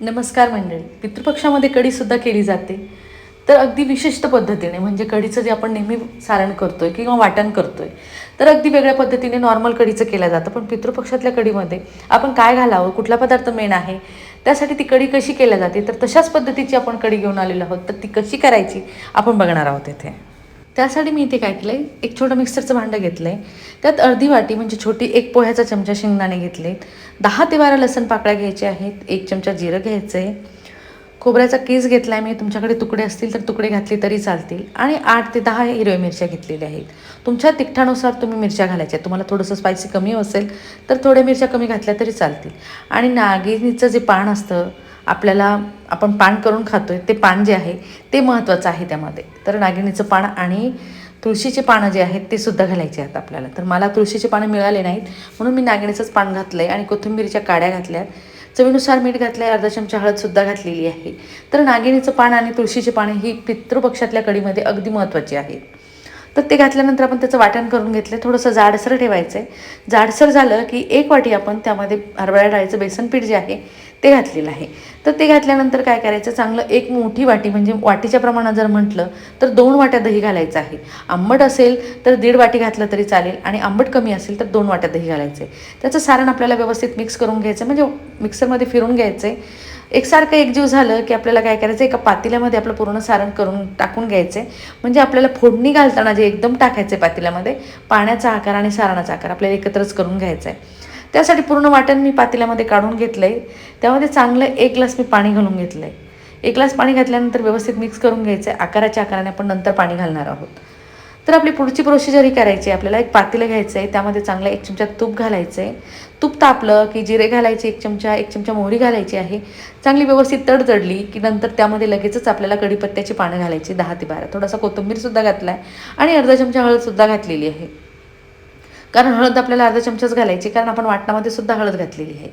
नमस्कार मंडळी. पितृपक्षामध्ये कढीसुद्धा केली जाते. तर अगदी विशिष्ट पद्धतीने म्हणजे कढीचं जे आपण नेहमी सारण करतोय किंवा वाटण करतोय तर अगदी वेगळ्या पद्धतीने नॉर्मल कढीचं केलं जातं. पण पितृपक्षातल्या कढीमध्ये आपण काय घालावं कुठला पदार्थ मेन आहे त्यासाठी ती कढी कशी केल्या जाते तर तशाच पद्धतीची आपण कढी घेऊन आलेलो आहोत. तर ती कशी करायची आपण बघणार आहोत इथे. त्यासाठी मी इथे काय केलं आहे एक छोटं मिक्सरचं भांडं घेतलं आहे त्यात अर्धी वाटी म्हणजे छोटी एक पोह्याचा चमचा शेंगदाणे घेतले. दहा ते बारा लसण पाकळ्या घ्यायच्या आहेत. एक चमचा जिरं घ्यायचं आहे खोबऱ्याचा केस घेतला आहे मी. तुमच्याकडे तुकडे असतील तर तुकडे घातले तरी चालतील. आणि आठ ते दहा हिरव्या मिरच्या घेतलेल्या आहेत. तुमच्या तिखटानुसार तुम्ही मिरच्या घालायच्या. तुम्हाला थोडंसं स्पायसी कमी असेल तर थोड्या मिरच्या कमी घातल्या तरी चालतील. आणि नागिनीचं जे पान असतं आपल्याला आपण पान करून खातो आहे ते पान जे आहे ते महत्त्वाचं आहे त्यामध्ये. तर नागिणीचं पान आणि तुळशीचे पानं जे आहेत ते सुद्धा घालायचे आहेत आपल्याला. तर मला तुळशीचे पानं मिळाले नाहीत म्हणून मी नागिणीचंच पान घातलं आहे आणि कोथिंबीरच्या काड्या घातल्यात. चवीनुसार मीठ घातलं आहे अर्धा चमचा हळदसुद्धा घातलेली आहे. तर नागिणीचं पान आणि तुळशीचे पाने ही पितृपक्षातल्या कडीमध्ये अगदी महत्त्वाची आहेत. तर ते घातल्यानंतर आपण त्याचं वाटण करून घेतलं थोडंसं जाडसर ठेवायचं आहे जाडसर झालं की एक वाटी आपण त्यामध्ये हरभरा डाळीचं बेसन पीठ जे आहे ते घातलेलं आहे. तर ते घातल्यानंतर काय करायचं? चांगलं एक मोठी वाटी म्हणजे वाटीच्या प्रमाणात जर म्हटलं तर दोन वाट्या दही घालायचं आहे. आंबट असेल तर दीड वाटी घातलं तरी चालेल आणि आंबट कमी असेल तर दोन वाट्या दही घालायचं आहे त्याचं सारण आपल्याला व्यवस्थित मिक्स करून घ्यायचं म्हणजे मिक्सरमध्ये फिरून घ्यायचं आहे एकसारखं एकजीव झालं की आपल्याला काय करायचं एका पातेल्यामध्ये आपलं पूर्ण सारण करून टाकून घ्यायचं आहे म्हणजे आपल्याला फोडणी घालताना जे एकदम टाकायचं आहे पातेल्यामध्ये पाण्याचा आकार आणि सारणाचा आकार आपल्याला एकत्रच करून घ्यायचा आहे त्यासाठी पूर्ण वाटण मी पातेल्यामध्ये काढून घेतलं आहे त्यामध्ये चांगलं एक ग्लास मी पाणी घालून घेतलं आहे एक ग्लास पाणी घातल्यानंतर व्यवस्थित मिक्स करून घ्यायचं आहे आकाराच्या आकाराने आपण नंतर पाणी घालणार आहोत. तर आपली पुढची प्रोसिजर ही करायची आहे. आपल्याला एक पातेलं घ्यायचं आहे त्यामध्ये चांगलं एक चमचा तूप घालायचं आहे तूप तापलं की जिरे घालायचे एक चमचा एक चमचा मोहरी घालायची आहे. चांगली व्यवस्थित तडतडली की नंतर त्यामध्ये लगेचच आपल्याला कढीपत्त्याची पानं घालायची दहा ते बारा. थोडासा कोथिंबीरसुद्धा घातला आहे आणि अर्धा चमचा हळदसुद्धा घातलेली आहे. कारण हळद आपल्याला अर्धा चमचाच घालायची कारण आपण वाटणामध्ये सुद्धा हळद घातलेली आहे.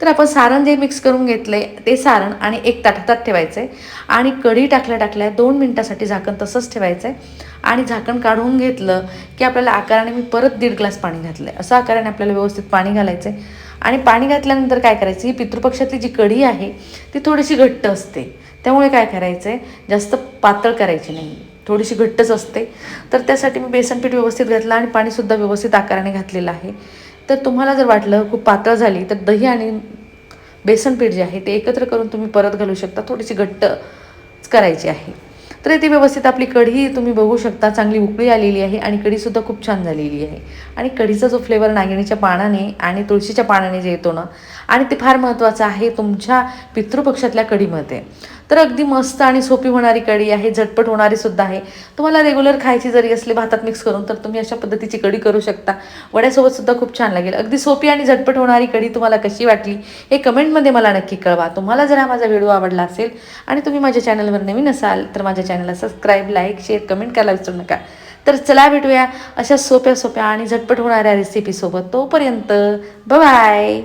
तर आपण सारण जे मिक्स करून घेतलं आहे ते सारण आणि एक ताटातात ठेवायचं आहे आणि कढी टाकल्या टाकल्या दोन मिनटासाठी झाकण तसंच ठेवायचं आहे आणि झाकण काढून घेतलं की आपल्याला आकाराने मी परत दीड ग्लास पाणी घातलं आहे असं आकाराने आपल्याला व्यवस्थित पाणी घालायचं आहे आणि पाणी घातल्यानंतर काय करायचं ही पितृपक्षातली जी कढी आहे ती थोडीशी घट्ट असते. त्यामुळे काय करायचं आहे जास्त पातळ करायची नाही थोडीशी घट्टच असते. तर त्यासाठी मी बेसन पीठ व्यवस्थित घातलं आणि पाणीसुद्धा व्यवस्थित आकाराने घातलेलं आहे. तर तुम्हाला जर वाटलं खूप पातळ झाली तर दही आणि बेसन पीठ जे आहे ते एकत्र करून तुम्ही परत घालू शकता. थोडीशी घट्ट करायची आहे. तर इथे व्यवस्थित आपली कढी तुम्ही बघू शकता चांगली उकळी आलेली आहे आणि कढीसुद्धा खूप छान झालेली आहे. आणि कढीचा जो फ्लेवर नागिणीच्या पानाने आणि तुळशीच्या पानाने जे येतो ना आणि ते फार महत्त्वाचं आहे तुमच्या पितृपक्षातल्या कढीमध्ये. तर अगदी मस्त आणि सोपी होणारी कढी आहे झटपट होणारी सुद्धा आहे. तुम्हाला रेग्युलर खायची जरी असली भातात मिक्स करून तर तुम्ही अशा पद्धतीची कढी करू शकता. वड्यासोबत सुद्धा खूप छान लागेल. अगदी सोपी आणि झटपट होणारी कढी तुम्हाला कशी वाटली हे कमेंटमध्ये मला नक्की कळवा. तुम्हाला जर हा माझा व्हिडिओ आवडला असेल आणि तुम्ही माझ्या चॅनलवर नवीन असाल तर माझ्या चॅनलला सबस्क्राईब लाईक शेअर कमेंट करायला विसरू नका. तर चला भेटूया अशा सोप्या सोप्या आणि झटपट होणाऱ्या रेसिपीसोबत तोपर्यंत बाय